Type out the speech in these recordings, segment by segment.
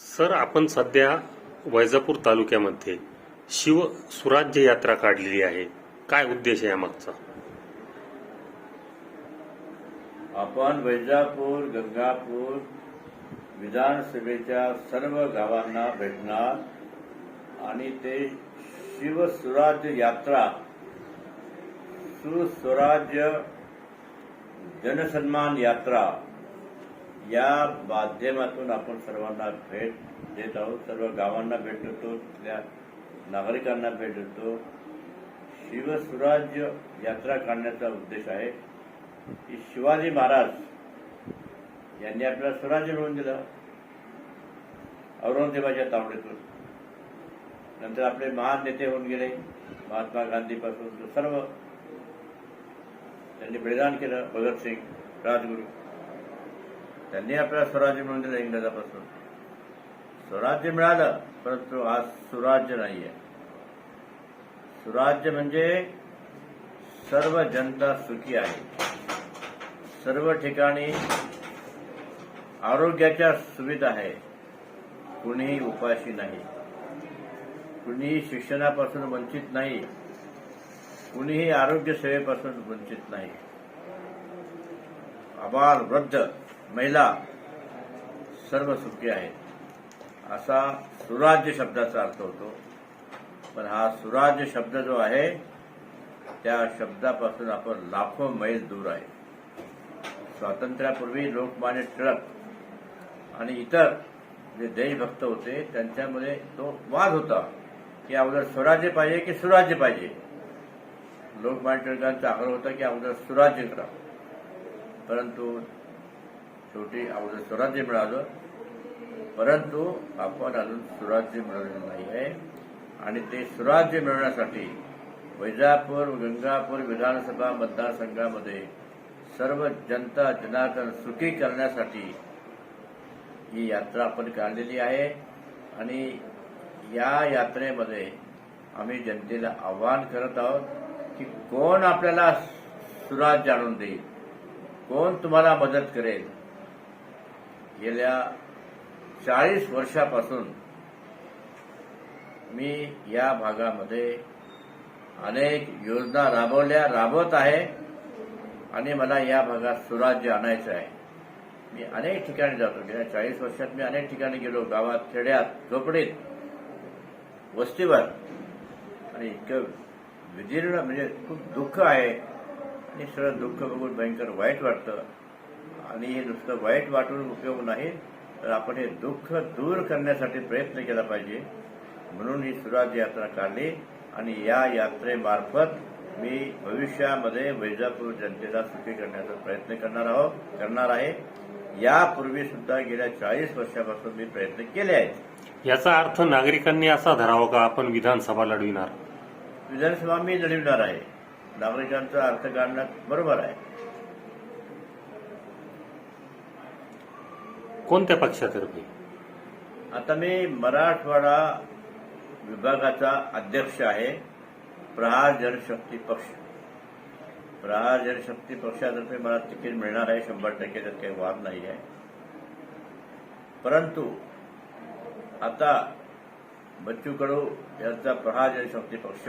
Sir आपण सध्या वैजापूर तालुक्यामध्ये शिव सुराज्य यात्रा काढलेली आहे. काय उद्देश आहे यामागचा? आपण वैजापूर गंगापूर विधानसभेच्या सर्व गावांना भेटणार आणि ते शिवस्वराज्य यात्रा सुस्वराज्य जनसन्मान यात्रा या माध्यमातून आपण सर्वांना भेट देत आहोत. सर्व गावांना भेट देतो तिथल्या नागरिकांना भेट देतो. शिवस्वराज्य यात्रा काढण्याचा उद्देश आहे. की शिवाजी महाराज यांनी आपल्याला स्वराज्य मिळवून दिलं. औरंगजेबाच्या तावडीतून. नंतर आपले महान नेते होऊन गेले. महात्मा गांधीपासून सर्व त्यांनी बलिदान केलं. भगतसिंग राजगुरू. त्यांनी आपल्याला स्वराज्य मिळून दिलं इंग्रजापासून. स्वराज्य मिळालं परंतु आज सुराज्य नाही आहे सुराज्य म्हणजे सर्व जनता सुखी आहे. सर्व ठिकाणी आरोग्याच्या सुविधा आहे. कुणीही उपाशी नाही. कुणीही शिक्षणापासून वंचित नाही. कुणीही आरोग्य सेवेपासून वंचित नाही. आबाल वृद्ध महिला सर्व सुखी आहेत. असा सुराज्य शब्दाचा अर्थ होतो. पण हा सुराज्य शब्द जो आहे त्या शब्दापासून आपण लाखो मैल दूर आहे. स्वातंत्र्यापूर्वी लोकमान्य टिळक आणि इतर जे देशभक्त होते त्यांच्यामध्ये तो वाद होता की अगोदर स्वराज्य पाहिजे की सुराज्य पाहिजे. लोकमान्य टिळकांचा आग्रह होता की अगोदर सुराज्य करा. परंतु शेवटी अगोदर स्वराज्य मिळालं. परंतु आपण अजून सुराज्य मिळवलेलं नाही आहे आणि ते सुराज्य मिळवण्यासाठी वैजापूर गंगापूर विधानसभा मतदारसंघामध्ये सर्व जनता जनार्दन सुखी करण्यासाठी ही यात्रा आपण काढलेली आहे. आणि या यात्रेमध्ये आम्ही जनतेला आवाहन करत आहोत की कोण आपल्याला सुराज्य आणून देईल? कोण तुम्हाला मदत करेल? गेल्या चाळीस वर्षापासून मी या भागामध्ये अनेक योजना राबवल्या राबवत आहे आणि मला या भागात सुराज्य आणायचं आहे. मी अनेक ठिकाणी जातो. गेल्या चाळीस वर्षात मी अनेक ठिकाणी गेलो. गावात खेड्यात झोपडीत वस्तीवर. आणि इतकं विदीर्ण म्हणजे खूप दुःख आहे. आणि सगळं दुःख बघून भयंकर वाईट वाटतं. आणि हे नुसतं वाईट वाटून उपयोग नाही तर आपण हे दुःख दूर करण्यासाठी प्रयत्न केला पाहिजे. म्हणून ही सुराज्य यात्रा काढली आणि या यात्रेमार्फत मी भविष्यामध्ये वैजापूर जनतेला सुखी करण्याचा प्रयत्न करणार आहोत करणार आहे. यापूर्वी सुद्धा गेल्या चाळीस वर्षापासून मी प्रयत्न केले आहेत. याचा अर्थ नागरिकांनी असा धरावा का आपण विधानसभा लढविणार? विधानसभा मी लढविणार आहे. नागरिकांचा अर्थ काढण्यात बरोबर आहे. कोणत्या पक्षातर्फे? आता मी मराठवाडा विभागाचा अध्यक्ष आहे. प्रहार जनशक्ती पक्ष. प्रहार जनशक्ती पक्षातर्फे मला तिकीट मिळणार आहे. शंभर टक्के तर काही वाद नाही आहे. परंतु आता बच्चू कडू यांचा प्रहार जनशक्ती पक्ष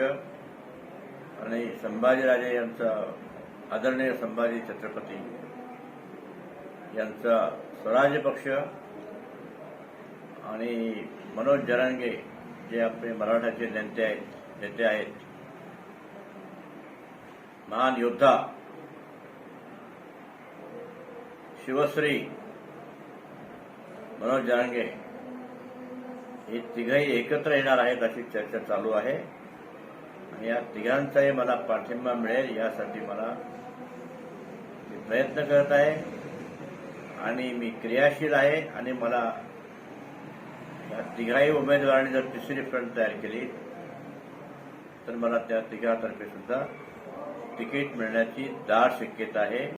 आणि संभाजीराजे यांचा आदरणीय संभाजी छत्रपती यांचा स्वराज्य पक्ष आणि मनोज जरांगे जे आपले मराठाचे नेते आहेत नेते आहेत. महान योद्धा. शिवश्री मनोज जरांगे. हे तिघही एकत्र येणार आहेत अशी चर्चा चालू आहे. आणि या तिघांचाही मला पाठिंबा मिळेल यासाठी मला प्रयत्न करत आहे. आणि मी क्रियाशील आहे आणि मला या तिघाही उमेदवारांनी जर तिसरी फ्रंट तयार केली तर मला त्या तिघातर्फे सुद्धा तिकीट मिळण्याची दाट शक्यता आहे.